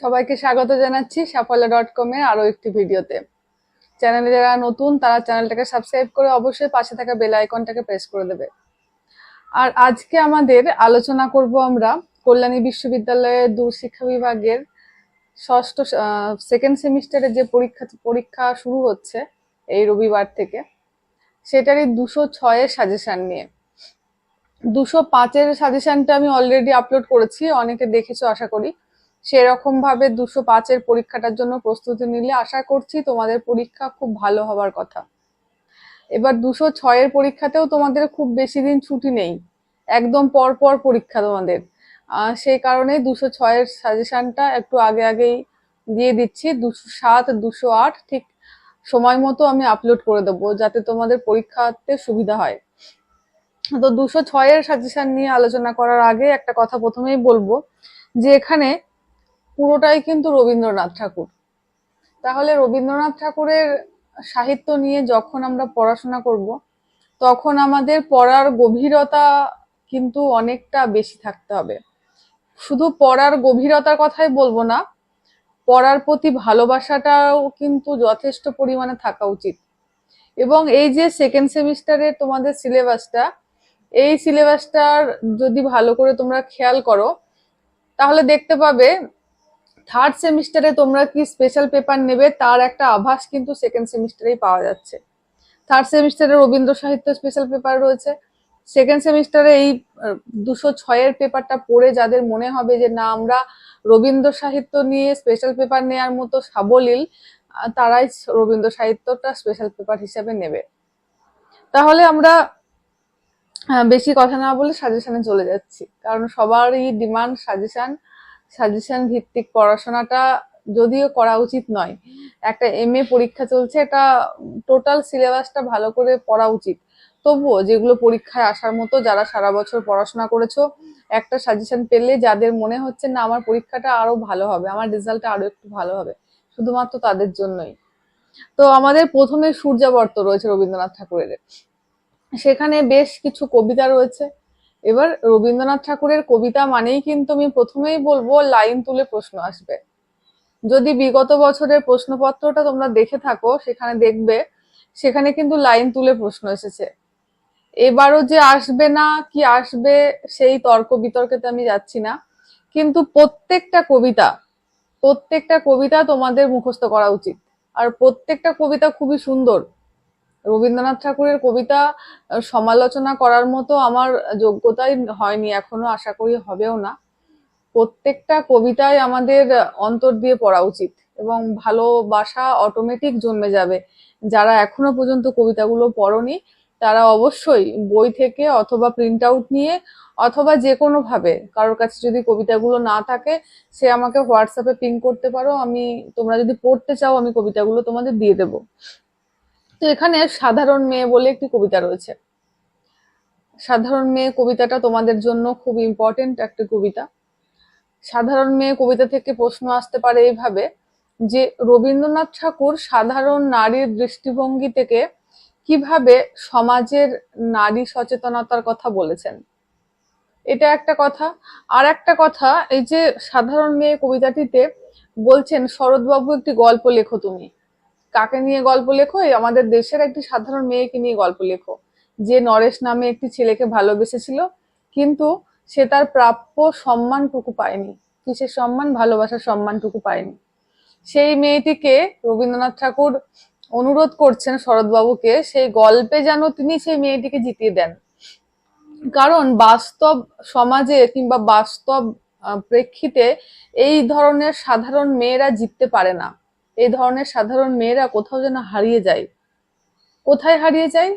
সবাইকে স্বাগত জানাচ্ছি সাফল্য ডট কমে আরও একটি ভিডিওতে। চ্যানেলে যারা নতুন, তারা চ্যানেলটাকে সাবস্ক্রাইব করে অবশ্যই পাশে থাকা বেল আইকনটাকে প্রেস করে দেবে। আর আজকে আমাদের আলোচনা করব আমরা কল্যাণী বিশ্ববিদ্যালয়ের দূরশিক্ষা বিভাগের ষষ্ঠ সেকেন্ড সেমিস্টারে যে পরীক্ষা পরীক্ষা শুরু হচ্ছে এই রবিবার থেকে, সেটারই দুশো ছয়ের সাজেশান নিয়ে। দুশো পাঁচের সাজেশানটা আমি অলরেডি আপলোড করেছি, অনেকে দেখেছ, আশা করি। সেরকম ভাবে দুশো পাঁচের পরীক্ষাটার জন্য প্রস্তুতি নিলে আশা করছি তোমাদের পরীক্ষা খুব ভালো হবার কথা। এবার দুশো ছয়ের পরীক্ষাতেও তোমাদের খুব বেশি দিন ছুটি নেই। একদম পর পর পরীক্ষা তোমাদের। সেই কারণে দুশো ছয়ের সাজেশনটা একটু আগে আগেই দিয়ে দিচ্ছি। দুশো সাত, দুশো আট ঠিক সময় মতো আমি আপলোড করে দেবো যাতে তোমাদের পরীক্ষাতে সুবিধা হয়। তো দুশো ছয়ের সাজেশন নিয়ে আলোচনা করার আগে একটা কথা প্রথমেই বলব যে এখানে পুরোটাই কিন্তু রবীন্দ্রনাথ ঠাকুর। তাহলে রবীন্দ্রনাথ ঠাকুরের সাহিত্য নিয়ে যখন আমরা পড়াশোনা করব, তখন আমাদের পড়ার গভীরতা কিন্তু অনেকটা বেশি থাকতে হবে। শুধু পড়ার গভীরতার কথাই বলব না, পড়ার প্রতি ভালোবাসাটাও কিন্তু যথেষ্ট পরিমাণে থাকা উচিত। এবং এই যে সেকেন্ড সেমিস্টারের তোমাদের সিলেবাসটা এই সিলেবাসটার যদি ভালো করে তোমরা খেয়াল করো, তাহলে দেখতে পাবে থার্ড সেমিস্টারে তোমরা কি স্পেশাল পেপার নেবে তার একটা আভাস কিন্তু সেকেন্ড সেমিস্টারেই পাওয়া যাচ্ছে। থার্ড সেমিস্টারে রবীন্দ্র সাহিত্য স্পেশাল পেপার রয়েছে। সেকেন্ড সেমিস্টারে এই দুশো ছয়ের পেপারটা পড়ে যাদের মনে হবে যে না, আমরা রবীন্দ্র সাহিত্য নিয়ে স্পেশাল পেপার নেওয়ার মতো সাবলীল তারাই রবীন্দ্র সাহিত্যটা স্পেশাল পেপার হিসেবে নেবে। তাহলে আমরা বেশি কথা না বলে সাজেশনে চলে যাচ্ছি। কারণ সবারই ডিমান্ড সাজেশন সাজেশন ভিত্তিক পড়াশোনাটা যদিও করা উচিত নয়। একটা এম এ পরীক্ষা চলছে, এটা টোটাল সিলেবাসটা ভালো করে পড়া উচিত। তবুও যেগুলো পরীক্ষায় আসার মতো, যারা সারা বছর পড়াশোনা করেছ, একটা সাজেশন পেলে যাদের মনে হচ্ছে, না, আমার পরীক্ষাটা আরও ভালো হবে, আমার রেজাল্টটা আরও একটু ভালো হবে শুধুমাত্র তাদের জন্যই। তো আমাদের প্রথমে সূর্যাবর্ত রয়েছে রবীন্দ্রনাথ ঠাকুরের। সেখানে বেশ কিছু কবিতা রয়েছে। এবার রবীন্দ্রনাথ ঠাকুরের কবিতা মানেই কিন্তু আমি প্রথমেই বলব, লাইন তুলে প্রশ্ন আসবে। যদি বিগত বছরের প্রশ্নপত্রটা তোমরা দেখে থাকো, সেখানে দেখবে, সেখানে কিন্তু লাইন তুলে প্রশ্ন এসেছে। এবারও যে আসবে না, কি আসবে, সেই তর্ক বিতর্কেতে আমি যাচ্ছি না। কিন্তু প্রত্যেকটা কবিতা প্রত্যেকটা কবিতা তোমাদের মুখস্থ করা উচিত। আর প্রত্যেকটা কবিতা খুবই সুন্দর। রবীন্দ্রনাথ ঠাকুরের কবিতা সমালোচনা করার মতো আমার যোগ্যতাই হয়নি, এখনও আশা করি হবেও না। প্রত্যেকটা কবিতায় আমাদের অন্তর দিয়ে পড়া উচিত এবং ভালোবাসা অটোমেটিক জন্মে যাবে। যারা এখনও পর্যন্ত কবিতাগুলো পড়নি, তারা অবশ্যই বই থেকে অথবা প্রিন্ট আউট নিয়ে অথবা যে কোনো ভাবে, কারোর কাছে যদি কবিতাগুলো না থাকে, সে আমাকে হোয়াটসঅ্যাপে পিং করতে পারো, আমি তোমরা যদি পড়তে চাও, আমি কবিতাগুলো তোমাদের দিয়ে দেবো। তো এখানে সাধারণ মেয়ে বলে একটি কবিতা রয়েছে। সাধারণ মেয়ে কবিতাটা তোমাদের জন্য খুব ইম্পর্টেন্ট একটা কবিতা। সাধারণ মেয়ে কবিতা থেকে প্রশ্ন আসতে পারে এইভাবে, যে রবীন্দ্রনাথ ঠাকুর সাধারণ নারীর দৃষ্টিভঙ্গি থেকে কীভাবে সমাজের নারী সচেতনতার কথা বলেছেন। এটা একটা কথা। আর একটা কথা, এই যে সাধারণ মেয়ে কবিতাটিতে বলছেন, শরৎবাবু একটি গল্প লেখো তুমি। কাকে নিয়ে গল্প লেখো? আমাদের দেশের একটি সাধারণ মেয়েকে নিয়ে গল্প লেখো। যে নরেশ নামে একটি ছেলেকে ভালোবেসেছিল, কিন্তু সে তার প্রাপ্য সম্মানটুকু পায়নি। কিসের সম্মান? ভালোবাসার সম্মানটুকু পায়নি। সেই মেয়েটিকে রবীন্দ্রনাথ ঠাকুর অনুরোধ করছেন শরৎবাবুকে, সেই গল্পে যেন তিনি সেই মেয়েটিকে জিতিয়ে দেন। কারণ বাস্তব সমাজে কিংবা বাস্তব প্রেক্ষিতে এই ধরনের সাধারণ মেয়েরা জিততে পারে না। এই ধরনের সাধারণ মেয়েরা কোথাও যেন হারিয়ে যায়। কোথায় হারিয়ে যায়?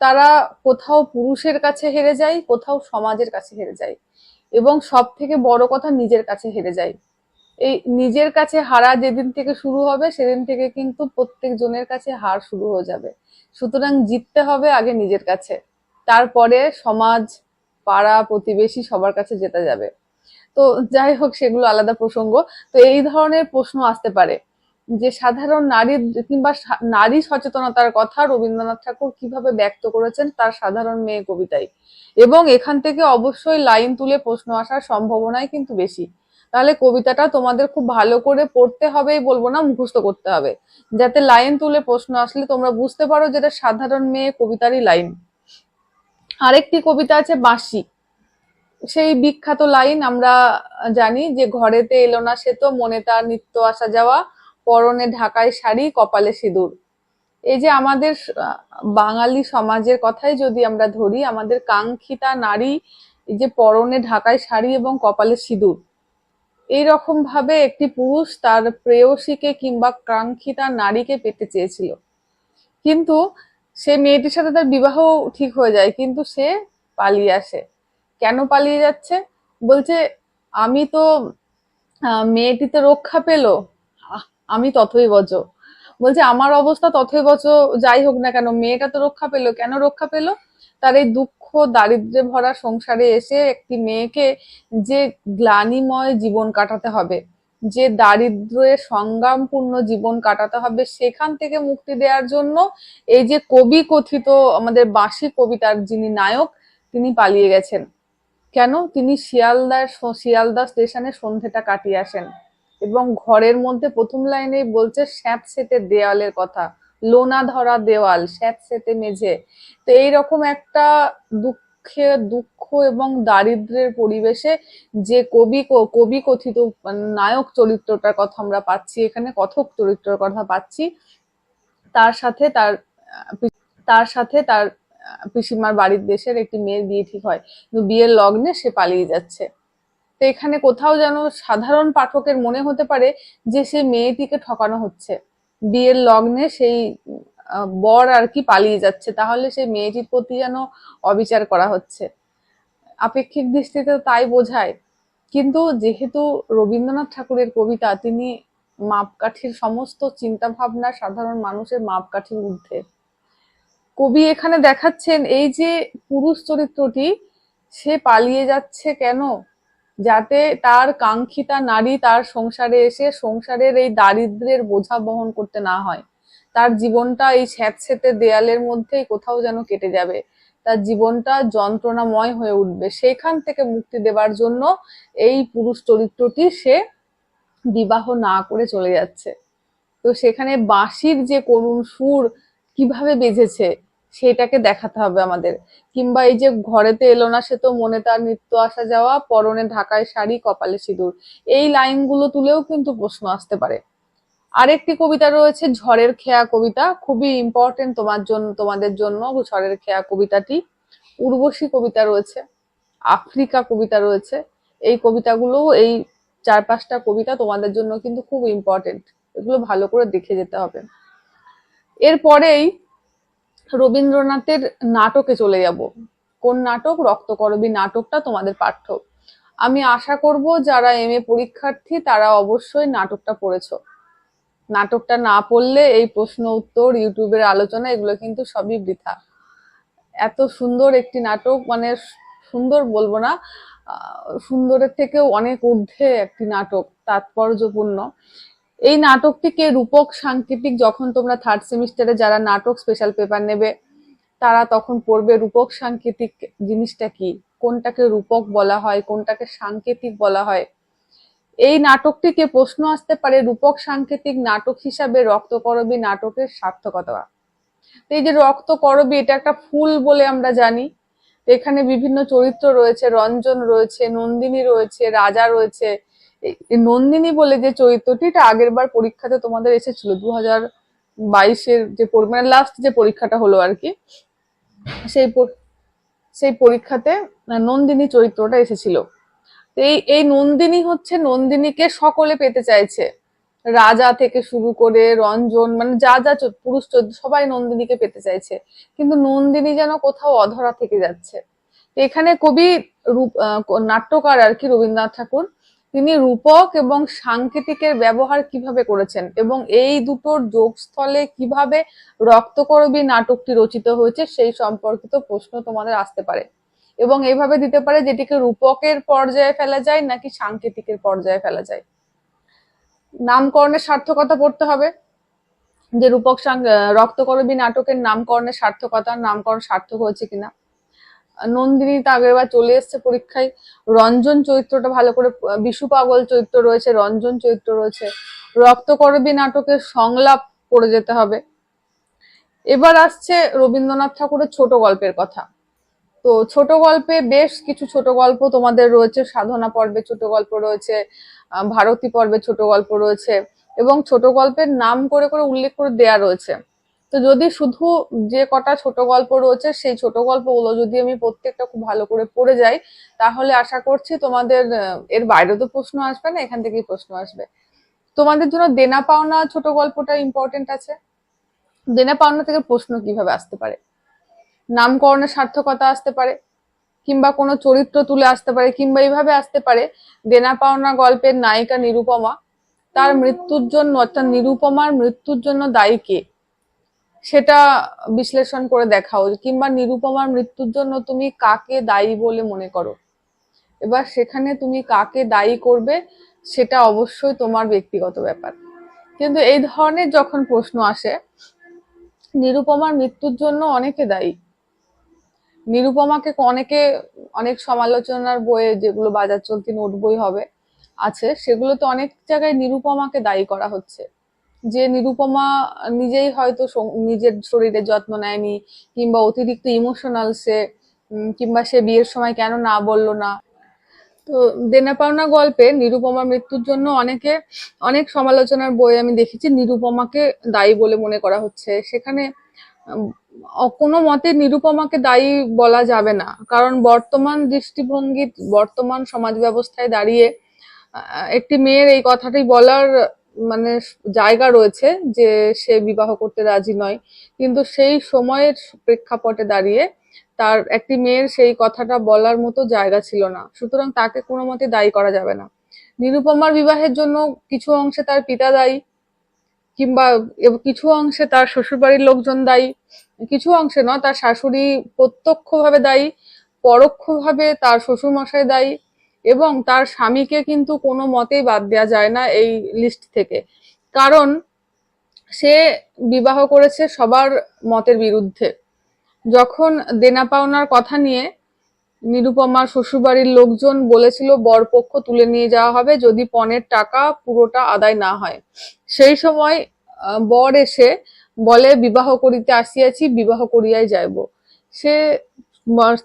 তারা কোথাও পুরুষের কাছে হেরে যায়, কোথাও সমাজের কাছে হেরে যায় এবং সব থেকে বড় কথা নিজের কাছে হেরে যায়। এই নিজের কাছে হারা যেদিন থেকে শুরু হবে, সেদিন থেকে কিন্তু প্রত্যেক জনের কাছে হার শুরু হয়ে যাবে। সুতরাং জিততে হবে আগে নিজের কাছে। তারপরে সমাজ, পাড়া, প্রতিবেশী সবার কাছে যেতে যাবে। তো যাই হোক, সেগুলো আলাদা প্রসঙ্গ। তো এই ধরনের প্রশ্ন আসতে পারে। যে সাধারণ নারী কিংবা নারী সচেতনতার কথা রবীন্দ্রনাথ ঠাকুর কীভাবে ব্যক্ত করেছেন, তার সাধারণ মেয়ে কবিতায়। এবং এখান থেকে অবশ্যই লাইন তুলে প্রশ্ন আসার সম্ভাবনাই কিন্তু বেশি। তাহলে কবিতাটা তোমাদের খুব ভালো করে পড়তে হবেই বলব না, মুখস্থ করতে হবে। যাতে লাইন তুলে প্রশ্ন আসলে তোমরা বুঝতে পারো যেটা সাধারণ মেয়ে কবিতারই লাইন। আরেকটি কবিতা আছে বাঁশি। সেই বিখ্যাত লাইন আমরা জানি যে, ঘরেতে এলো না সে তো, মনে তার নিত্য আসা যাওয়া। পরনে ঢাকায় শাড়ি কপালে সিঁদুর। এই যে আমাদের বাঙালি সমাজের কথাই যদি আমরা ধরি আমাদের কাঙ্ক্ষিতা নারী এই যে পরনে ঢাকায় শাড়ি এবং কপালে সিঁদুর এইরকম ভাবে একটি পুরুষ তার প্রেয়সীকে কিংবা কাঙ্ক্ষিতা নারীকে পেতে চেয়েছিল। কিন্তু সে মেয়েটির সাথে তার বিবাহ ঠিক হয়ে যায় কিন্তু সে পালিয়ে আসে। কেন পালিয়ে যাচ্ছে? বলছে আমি তো আহ, মেয়েটি তো রক্ষা পেল আমি তথই বচ বলছে, আমার অবস্থা তথই বচ যাই হোক না কেন, মেয়েটা তো রক্ষা পেল, কেন রক্ষা পেল? তার এই দুঃখ দারিদ্রে ভরা সংসারে এসে একটি মেয়েকে যে গ্লানিময় জীবন কাটাতে হবে, যে দারিদ্র্যের সংগ্রামপূর্ণ জীবন কাটাতে হবে, সেখান থেকে মুক্তি দেওয়ার জন্য এই যে কবি কথিত আমাদের বাঁশি কবিতার যিনি নায়ক, তিনি পালিয়ে গেছেন। কেন? তিনি শিয়ালদার শিয়ালদা স্টেশনে সন্ধেটা কাটিয়ে আসেন। এবং ঘরের মধ্যে প্রথম লাইনে বলছে স্যাঁত সেতে দেওয়ালের কথা। লোনা ধরা দেওয়াল স্যাঁত সেতে মেঝে। তো এইরকম একটা দুঃখে, দুঃখ এবং দারিদ্র্যের পরিবেশে যে কবি কবি কথিত নায়ক চরিত্রটার কথা আমরা পাচ্ছি, এখানে কথক চরিত্রের কথা পাচ্ছি, তার সাথে তার তার সাথে তার, পিসিমার বাড়ির দেশের একটি মেয়ের বিয়ে ঠিক হয়। কিন্তু বিয়ের লগ্নে সে পালিয়ে যাচ্ছে। তো এখানে কোথাও যেন সাধারণ পাঠকের মনে হতে পারে যে সে মেয়েটিকে ঠকানো হচ্ছে। বিয়ের লগ্নে সেই বর আর কি পালিয়ে যাচ্ছে, তাহলে সেই মেয়েটির প্রতি যেন অবিচার করা হচ্ছে। আপেক্ষিক দৃষ্টিতে তাই বোঝায়। কিন্তু যেহেতু রবীন্দ্রনাথ ঠাকুরের কবিতা, তিনি মাপকাঠির সমস্ত চিন্তা ভাবনা সাধারণ মানুষের মাপকাঠির ঊর্ধ্বে। কবি এখানে দেখাচ্ছেন, এই যে পুরুষ চরিত্রটি, সে পালিয়ে যাচ্ছে কেন? যাতে তার কাঙ্ক্ষিতা নারী তার সংসারে এসে সংসারের এই দারিদ্র্যের বোঝা বহন করতে না হয়। তার জীবনটা এই স্যাঁতস্যাঁতে দেয়ালের মধ্যেই কোথাও যেন কেটে যাবে। তার জীবনটা যন্ত্রণাময় হয়ে উঠবে। সেখান থেকে মুক্তি দেবার জন্য এই পুরুষ চরিত্রটি সে বিবাহ না করে চলে যাচ্ছে। তো সেখানে বাঁশির যে করুণ সুর কীভাবে বেজেছে সেটাকে দেখাতে হবে আমাদের। কিংবা এই যে ঘরেতে এলো না, সে তো মনে তার নিত্য আসা যাওয়া, পরনে ঢাকায় শাড়ি, কপালে সিঁদুর। এই লাইনগুলো তুলেও কিন্তু প্রশ্ন আসতে পারে। আরেকটি কবিতা রয়েছে, ঝড়ের খেয়া কবিতা। খুবই ইম্পর্টেন্ট তোমার জন্য তোমাদের জন্য ঝড়ের খেয়া কবিতাটি। উর্বশী কবিতা রয়েছে, আফ্রিকা কবিতা রয়েছে। এই কবিতাগুলো এই চার পাঁচটা কবিতা তোমাদের জন্য কিন্তু খুব ইম্পর্টেন্ট এগুলো ভালো করে দেখে যেতে হবে। এরপরেই রবীন্দ্রনাথের নাটকে চলে যাব। কোন নাটক? রক্তকরবী নাটকটা তোমাদের পাঠ্য। আমি আশা করব যারা এম এ পরীক্ষার্থী, তারা অবশ্যই নাটকটা পড়েছ। নাটকটা না পড়লে এই প্রশ্ন উত্তর, ইউটিউবের আলোচনা, এগুলো কিন্তু সবই বৃথা। এত সুন্দর একটি নাটক মানে সুন্দর বলব না সুন্দরের থেকেও অনেক ঊর্ধ্বে একটি নাটক, তাৎপর্যপূর্ণ। এই নাটকটিকে রূপক সাংকেতিক যখন তোমরা থার্ড সেমিস্টারে যারা নাটক স্পেশাল পেপার নেবে, তারা তখন পড়বে রূপক সাংকেতিক জিনিসটা কি? কোনটাকে রূপক বলা হয়? কোনটাকে সাংকেতিক বলা হয়? এই নাটকটিকে প্রশ্ন আসতে পারে রূপক সাংকেতিক নাটক হিসাবে রক্তকরবী নাটকের সার্থকতা। এই যে রক্তকরবী, এটা একটা ফুল বলে আমরা জানি। এখানে বিভিন্ন চরিত্র রয়েছে, রঞ্জন রয়েছে, নন্দিনী রয়েছে, রাজা রয়েছে নন্দিনী বলে যে চরিত্রটি, এটা আগের বার পরীক্ষাতে তোমাদের এসেছিল দু হাজার বাইশের যে মানে লাস্ট যে পরীক্ষাটা হলো আর কি, সেই সেই পরীক্ষাতে নন্দিনী চরিত্রটা এসেছিল। এই এই নন্দিনী হচ্ছে নন্দিনীকে সকলে পেতে চাইছে। রাজা থেকে শুরু করে রঞ্জন মানে যা যা পুরুষ চরিত্র, সবাই নন্দিনীকে পেতে চাইছে। কিন্তু নন্দিনী যেন কোথাও অধরা থেকে যাচ্ছে। এখানে কবি নাট্যকার আর কি রবীন্দ্রনাথ ঠাকুর তিনি রূপক এবং সাংকেতিকের ব্যবহার কীভাবে করেছেন এবং এই দুটোর যোগস্থলে কীভাবে রক্তকরবী নাটকটি রচিত হয়েছে সেই সম্পর্কিত প্রশ্ন তোমাদের আসতে পারে। এবং এইভাবে দিতে পারে যেটিকে রূপকের পর্যায়ে ফেলা যায় নাকি সাংকেতিকের পর্যায়ে ফেলা যায়। নামকরণের সার্থকতা পড়তে হবে। যে রূপক রক্তকরবী নাটকের নামকরণের সার্থকতা, নামকরণ সার্থক হয়েছে কিনা। নন্দিনী তো আগেরবার চলে এসছে পরীক্ষায়। রঞ্জন চরিত্রটা ভালো করে, বিশু পাগল চরিত্র রয়েছে, রঞ্জন চরিত্র রয়েছে। রক্তকরবী নাটকের সংলাপ পড়ে যেতে হবে। এবার আসছে রবীন্দ্রনাথ ঠাকুরের ছোট গল্পের কথা। তো ছোট গল্পে বেশ কিছু ছোট গল্প তোমাদের রয়েছে। সাধনা পর্বে ছোট গল্প রয়েছে ভারতী পর্বে ছোট গল্প রয়েছে এবং ছোট গল্পের নাম করে করে উল্লেখ করে দেয়া রয়েছে। তো যদি শুধু যে কটা ছোট গল্প রয়েছে, সেই ছোট গল্পগুলো যদি আমি প্রত্যেকটা খুব ভালো করে পড়ে যাই, তাহলে আশা করছি তোমাদের, এর বাইরে তো প্রশ্ন আসবে না, এখান থেকেই প্রশ্ন আসবে। তোমাদের জন্য দেনা পাওনা ছোট গল্পটা ইম্পর্টেন্ট আছে? দেনা পাওনা থেকে প্রশ্ন কীভাবে আসতে পারে? নামকরণের সার্থকতা আসতে পারে, কিংবা কোনো চরিত্র তুলে আসতে পারে, কিংবা এইভাবে আসতে পারে, দেনা পাওনা গল্পের নায়িকা নিরুপমা, তার মৃত্যুর জন্য, অর্থাৎ নিরুপমার মৃত্যুর জন্য দায়ী কে? সেটা বিশ্লেষণ করে দেখাও কিংবা নিরুপমার মৃত্যুর জন্য তুমি কাকে দায়ী বলে মনে করো? এবার সেখানে তুমি কাকে দায়ী করবে, সেটা অবশ্যই তোমার ব্যক্তিগত ব্যাপার। কিন্তু এই ধরনের যখন প্রশ্ন আসে, নিরুপমার মৃত্যুর জন্য অনেকে দায়ী। নিরুপমাকে অনেকে, অনেক সমালোচনার বইয়ে যেগুলো বাজার চলতি নোট বই হবে, আছে সেগুলোতে অনেক জায়গায় নিরুপমাকে দায়ী করা হচ্ছে। যে নিরুপমা নিজেই হয়তো নিজের শরীরের যত্ন নেয়নি, কিংবা অতিরিক্ত ইমোশনাল সে কিংবা সে বিয়ের সময় কেন না বলল না। তো দেনা পাওনা গল্পে নিরুপমা মৃত্যুর জন্য অনেকে, অনেক সমালোচনার বই আমি দেখেছি, নিরুপমাকে দায়ী বলে মনে করা হচ্ছে। সেখানে কোনো মতে নিরুপমাকে দায়ী বলা যাবে না। কারণ বর্তমান দৃষ্টিভঙ্গি, বর্তমান সমাজ ব্যবস্থায় দাঁড়িয়ে একটি মেয়ের এই কথাটি বলার মানে জায়গা রয়েছে যে সে বিবাহ করতে রাজি নয়। কিন্তু সেই সময়ের প্রেক্ষাপটে দাঁড়িয়ে তার একটি মেয়ের সেই কথাটা বলার মতো জায়গা ছিল না। সুতরাং তাকে কোনো মতে দায়ী করা যাবে না। নিরুপমার বিবাহের জন্য কিছু অংশে তার পিতা দায়ী কিংবা কিছু অংশে তার শ্বশুরবাড়ির লোকজন দায়ী, কিছু অংশে নয়, তার শাশুড়ি প্রত্যক্ষভাবে দায়ী, পরোক্ষভাবে তার শ্বশুরমশাই দায়ী এবং তার স্বামীকে কিন্তু কোনো মতেই বাদ দেওয়া যায় না এই লিস্ট থেকে। কারণ সে বিবাহ করেছে সবার মতের বিরুদ্ধে। যখন দেনা পাওনার কথা নিয়ে নিরুপমার শ্বশুরবাড়ির লোকজন বলেছিল, বরপক্ষ তুলে নিয়ে যাওয়া হবে যদি পণের টাকা পুরোটা আদায় না হয়। সেই সময় বর এসে বলে, বিবাহ করিতে আসিয়াছি, বিবাহ করিয়াই যাইব। সে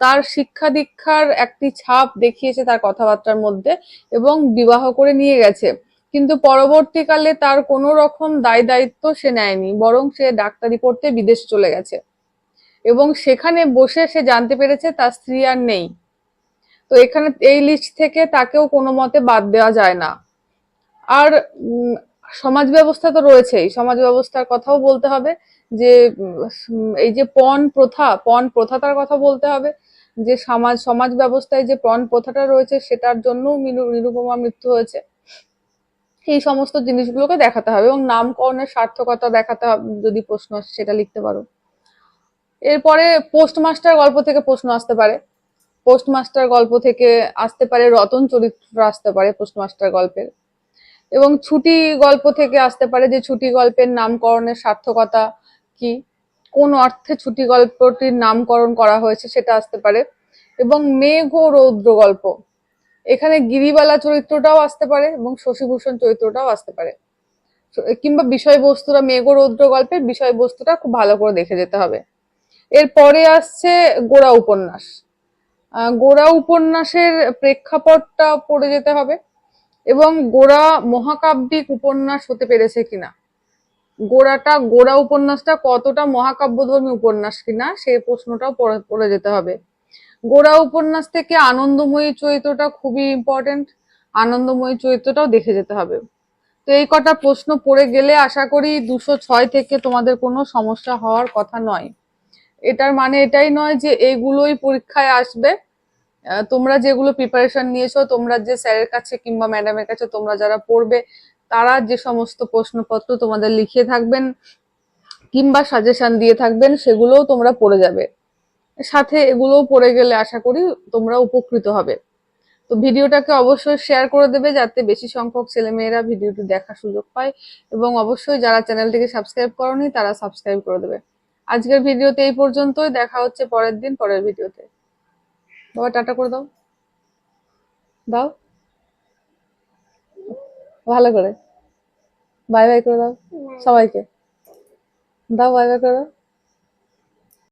তার শিক্ষা দীক্ষার একটি ছাপ দেখিয়েছে তার কথাবার্তার মধ্যে এবং বিবাহ করে নিয়ে গেছে। কিন্তু পরবর্তীকালে তার কোনো রকম দায় দায়িত্ব সে নেয়নি, বরং সে ডাক্তারি পড়তে বিদেশ চলে গেছে। এবং সেখানে বসে সে জানতে পেরেছে তার স্ত্রী আর নেই। তো এখানে এই লিস্ট থেকে তাকেও কোনো মতে বাদ দেওয়া যায় না। আর সমাজ ব্যবস্থা তো রয়েছেই। সমাজ ব্যবস্থার কথাও বলতে হবে। যে এই যে পণ প্রথা, পণ প্রথাটার কথা বলতে হবে, যে সমাজ সমাজ ব্যবস্থায় যে পণ প্রথাটা রয়েছে সেটার জন্য নিরুপমা মৃত্যু হয়েছে। এই সমস্ত জিনিসগুলোকে দেখাতে হবে এবং নামকরণের সার্থকতা দেখাতে হবে, যদি প্রশ্ন সেটা লিখতে পারো। এরপরে পোস্টমাস্টার গল্প থেকে প্রশ্ন আসতে পারে। পোস্টমাস্টার গল্প থেকে আসতে পারে, রতন চরিত্র আসতে পারে পোস্টমাস্টার গল্পের। এবং ছুটি গল্প থেকে আসতে পারে যে ছুটি গল্পের নামকরণের সার্থকতা কি, কোন অর্থে ছুটি গল্পটির নামকরণ করা হয়েছে সেটা আসতে পারে। এবং মেঘ ও রৌদ্র গল্প, এখানে গিরিবালা চরিত্রটাও আসতে পারে এবং শশীভূষণ চরিত্রটাও আসতে পারে। কিংবা বিষয়বস্তুটা মেঘ রৌদ্র গল্পের বিষয়বস্তুটা খুব ভালো করে দেখে যেতে হবে। এরপরে আসছে গোড়া উপন্যাস। গোড়া উপন্যাসের প্রেক্ষাপটটা পড়ে যেতে হবে। এবং গোড়া মহাকাব্যিক উপন্যাস হতে পেরেছে কিনা। গোড়াটা, গোড়া উপন্যাসটা কতটা মহাকাব্যধর্মী উপন্যাস কিনা, সেই প্রশ্নটাও পড়ে যেতে হবে। গোড়া উপন্যাস থেকে আনন্দময়ী চরিত্রটা খুবই ইম্পর্টেন্ট আনন্দময়ী চরিত্রটাও দেখে যেতে হবে। তো এই কটা প্রশ্ন পড়ে গেলে আশা করি দুশো ছয় থেকে তোমাদের কোনো সমস্যা হওয়ার কথা নয়। এটার মানে এটাই নয় যে এইগুলোই পরীক্ষায় আসবে। তোমরা যেগুলো প্রিপারেশন নিয়েছো, তোমরা যে স্যারের কাছে কিংবা ম্যাডামের কাছে তোমরা যারা পড়বে তারা যে সমস্ত প্রশ্নপত্র তোমাদের লিখিয়ে থাকবেন কিংবা সাজেশন দিয়ে থাকবেন, সেগুলোও তোমরা পড়ে যাবে। সাথে এগুলোও পড়ে গেলে আশা করি তোমরা উপকৃত হবে। তো ভিডিওটাকে অবশ্যই শেয়ার করে দেবে যাতে বেশি সংখ্যক ছেলেমেয়েরা ভিডিওটি দেখার সুযোগ পায় এবং অবশ্যই যারা চ্যানেলটিকে সাবস্ক্রাইব করনি, তারা সাবস্ক্রাইব করে দেবে। আজকের ভিডিওতে এই পর্যন্তই। দেখা হচ্ছে পরের দিন, পরের ভিডিওতে। বাবা, টাটা করে দাও। দাও। ভালো করে। বাই বাই করে দাও সবাইকে। দাও বাই বাই করে দাও।